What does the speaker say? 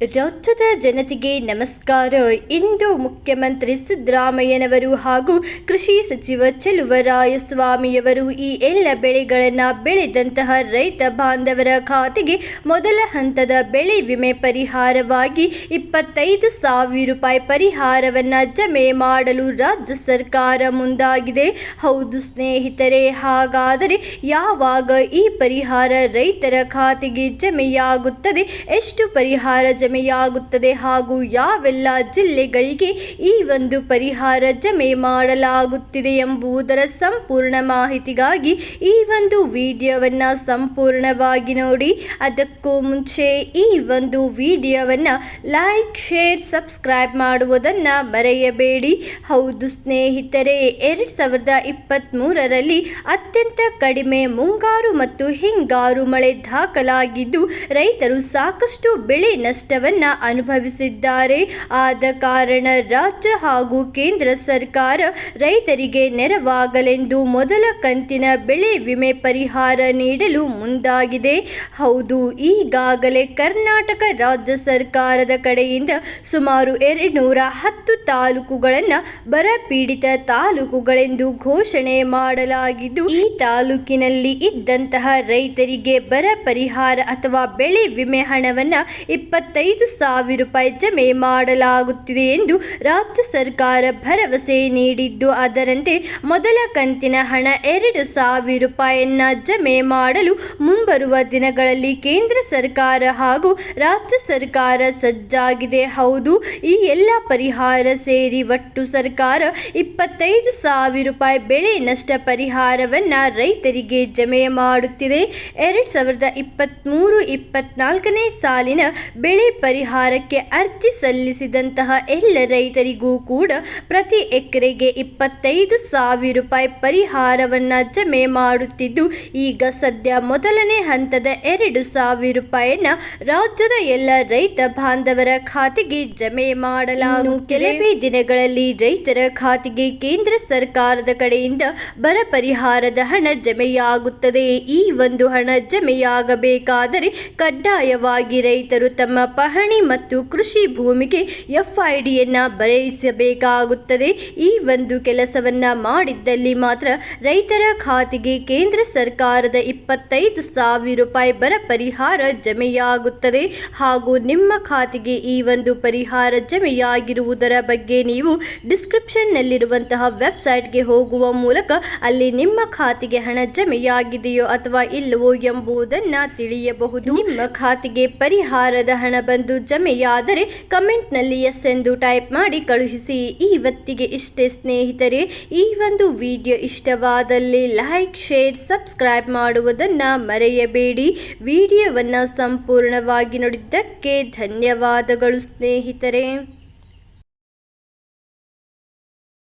ರಾಜ್ಯದ ಜನತೆಗೆ ನಮಸ್ಕಾರ. ಇಂದು ಮುಖ್ಯಮಂತ್ರಿ ಸಿದ್ದರಾಮಯ್ಯನವರು ಹಾಗೂ ಕೃಷಿ ಸಚಿವ ಚೆಲುವರಾಯಸ್ವಾಮಿಯವರು ಈ ಎಲ್ಲ ಬೆಳೆಗಳನ್ನು ಬೆಳೆದಂತಹ ರೈತ ಬಾಂಧವರ ಖಾತೆಗೆ ಮೊದಲ ಹಂತದ ಬೆಳೆ ವಿಮೆ ಪರಿಹಾರವಾಗಿ ಇಪ್ಪತ್ತೈದು ಸಾವಿರ ರೂಪಾಯಿ ಪರಿಹಾರವನ್ನು ಜಮೆ ಮಾಡಲು ರಾಜ್ಯ ಸರ್ಕಾರ ಮುಂದಾಗಿದೆ. ಹೌದು ಸ್ನೇಹಿತರೆ, ಹಾಗಾದರೆ ಯಾವಾಗ ಈ ಪರಿಹಾರ ರೈತರ ಖಾತೆಗೆ ಜಮೆಯಾಗುತ್ತದೆ? ಎಷ್ಟು ಪರಿಹಾರ ಜಮೆಯಾಗುತ್ತದೆ ಹಾಗೂ ಯಾವೆಲ್ಲ ಜಿಲ್ಲೆಗಳಿಗೆ ಈ ಒಂದು ಪರಿಹಾರ ಜಮೆ ಮಾಡಲಾಗುತ್ತಿದೆ ಎಂಬುದರ ಸಂಪೂರ್ಣ ಮಾಹಿತಿಗಾಗಿ ಈ ಒಂದು ವಿಡಿಯೋವನ್ನು ಸಂಪೂರ್ಣವಾಗಿ ನೋಡಿ. ಅದಕ್ಕೂ ಮುಂಚೆ ಈ ಒಂದು ವಿಡಿಯೋವನ್ನು ಲೈಕ್, ಶೇರ್, ಸಬ್ಸ್ಕ್ರೈಬ್ ಮಾಡುವುದನ್ನು ಮರೆಯಬೇಡಿ. ಹೌದು ಸ್ನೇಹಿತರೆ, ಎರಡು ಸಾವಿರದ ಇಪ್ಪತ್ತ್ಮೂರರಲ್ಲಿ ಅತ್ಯಂತ ಕಡಿಮೆ ಮುಂಗಾರು ಮತ್ತು ಹಿಂಗಾರು ಮಳೆ ದಾಖಲಾಗಿದ್ದು ರೈತರು ಸಾಕಷ್ಟು ಬೆಳೆ ನಷ್ಟವನ್ನು ಅನುಭವಿಸಿದ್ದಾರೆ. ಆದ ಕಾರಣ ರಾಜ್ಯ ಹಾಗೂ ಕೇಂದ್ರ ಸರ್ಕಾರ ರೈತರಿಗೆ ನೆರವಾಗಲೆಂದು ಮೊದಲ ಕಂತಿನ ಬೆಳೆ ವಿಮೆ ಪರಿಹಾರ ನೀಡಲು ಮುಂದಾಗಿದೆ. ಹೌದು, ಈಗಾಗಲೇ ಕರ್ನಾಟಕ ರಾಜ್ಯ ಸರ್ಕಾರದ ಕಡೆಯಿಂದ ಸುಮಾರು ಎರಡುನೂರ ಹತ್ತು ತಾಲೂಕುಗಳನ್ನು ಬರಪೀಡಿತ ತಾಲೂಕುಗಳೆಂದು ಘೋಷಣೆ ಮಾಡಲಾಗಿದ್ದು, ಈ ತಾಲೂಕಿನಲ್ಲಿ ಇದ್ದಂತಹ ರೈತರಿಗೆ ಬರ ಪರಿಹಾರ ಅಥವಾ ಬೆಳೆ ವಿಮೆ ಹಣವನ್ನು ಇಪ್ಪತ್ತೈದು ಸಾವಿರ ರೂಪಾಯಿ ಜಮೆ ಮಾಡಲಾಗುತ್ತಿದೆ ಎಂದು ರಾಜ್ಯ ಸರ್ಕಾರ ಭರವಸೆ ನೀಡಿದ್ದು. ಅದರಂತೆ ಮೊದಲ ಕಂತಿನ ಹಣ ಎರಡು ಸಾವಿರ ರೂಪಾಯಿಯನ್ನ ಜಮೆ ಮಾಡಲು ಮುಂಬರುವ ದಿನಗಳಲ್ಲಿ ಕೇಂದ್ರ ಸರ್ಕಾರ ಹಾಗೂ ರಾಜ್ಯ ಸರ್ಕಾರ ಸಜ್ಜಾಗಿದೆ. ಹೌದು, ಈ ಎಲ್ಲ ಪರಿಹಾರ ಸೇರಿ ಒಟ್ಟು ಸರ್ಕಾರ ಇಪ್ಪತ್ತೈದು ಸಾವಿರ ರೂಪಾಯಿ ಬೆಳೆ ನಷ್ಟ ಪರಿಹಾರವನ್ನ ರೈತರಿಗೆ ಜಮೆ ಮಾಡುತ್ತಿದೆ. ಎರಡು ಸಾವಿರದ ಇಪ್ಪತ್ತ್ಮೂರು ಇಪ್ಪತ್ನಾಲ್ಕನೇ ಸಾಲಿನ ಬೆಳೆ ಪರಿಹಾರಕ್ಕೆ ಅರ್ಜಿ ಸಲ್ಲಿಸಿದಂತಹ ಎಲ್ಲ ರೈತರಿಗೂ ಕೂಡ ಪ್ರತಿ ಎಕರೆಗೆ ಇಪ್ಪತ್ತೈದು ಸಾವಿರ ರೂಪಾಯಿ ಪರಿಹಾರವನ್ನ ಜಮೆ ಮಾಡುತ್ತಿದ್ದು, ಈಗ ಸದ್ಯ ಮೊದಲನೇ ಹಂತದ ಎರಡು ಸಾವಿರ ರೂಪಾಯಿಯನ್ನ ರಾಜ್ಯದ ಎಲ್ಲ ರೈತ ಬಾಂಧವರ ಖಾತೆಗೆ ಜಮೆ ಮಾಡಲಾಗುವುದು ಕೆಲವೇ ದಿನಗಳಲ್ಲಿ ರೈತರ ಖಾತೆಗೆ ಕೇಂದ್ರ ಸರ್ಕಾರದ ಕಡೆಯಿಂದ ಬರ ಪರಿಹಾರದ ಹಣ ಜಮೆಯಾಗುತ್ತದೆ. ಈ ಒಂದು ಹಣ ಜಮೆಯಾಗಬೇಕಾದರೆ ಕಡ್ಡಾಯವಾಗಿ ರೈತರು ತಮ್ಮ ಪಹಣಿ ಮತ್ತು ಕೃಷಿ ಭೂಮಿಗೆ ಎಫ್ಐಡಿಯನ್ನು ಬರೆಯಿಸಬೇಕಾಗುತ್ತದೆ. ಈ ಒಂದು ಕೆಲಸವನ್ನು ಮಾಡಿದ್ದಲ್ಲಿ ಮಾತ್ರ ರೈತರ ಖಾತೆಗೆ ಕೇಂದ್ರ ಸರ್ಕಾರದ ಇಪ್ಪತ್ತೈದು ಸಾವಿರ ರೂಪಾಯಿ ಬರ ಪರಿಹಾರ ಜಮೆಯಾಗುತ್ತದೆ. ಹಾಗೂ ನಿಮ್ಮ ಖಾತೆಗೆ ಈ ಒಂದು ಪರಿಹಾರ ಜಮೆಯಾಗಿರುವುದರ ಬಗ್ಗೆ ನೀವು ಡಿಸ್ಕ್ರಿಪ್ಷನ್ನಲ್ಲಿರುವಂತಹ ವೆಬ್ಸೈಟ್ಗೆ ಹೋಗುವ ಮೂಲಕ ಅಲ್ಲಿ ನಿಮ್ಮ ಖಾತೆಗೆ ಹಣ ಜಮೆಯಾಗಿದೆಯೋ ಅಥವಾ ಇಲ್ಲವೋ ಎಂಬುದನ್ನು ತಿಳಿಯಬಹುದು. ನಿಮ್ಮ ಖಾತೆಗೆ ಪರಿಹಾರದ ಹಣ ಬಂದು ಜಮೆಯಾದರೆ ಕಮೆಂಟ್ನಲ್ಲಿ ಎಸ್ ಎಂದು ಟೈಪ್ ಮಾಡಿ ಕಳುಹಿಸಿ. ಇವತ್ತಿಗೆ ಇಷ್ಟೇ ಸ್ನೇಹಿತರೆ, ಈ ಒಂದು ವಿಡಿಯೋ ಇಷ್ಟವಾದಲ್ಲಿ ಲೈಕ್, ಶೇರ್, ಸಬ್ಸ್ಕ್ರೈಬ್ ಮಾಡುವುದನ್ನು ಮರೆಯಬೇಡಿ. ವಿಡಿಯೋವನ್ನು ಸಂಪೂರ್ಣವಾಗಿ ನೋಡಿದ್ದಕ್ಕೆ ಧನ್ಯವಾದಗಳು ಸ್ನೇಹಿತರೆ.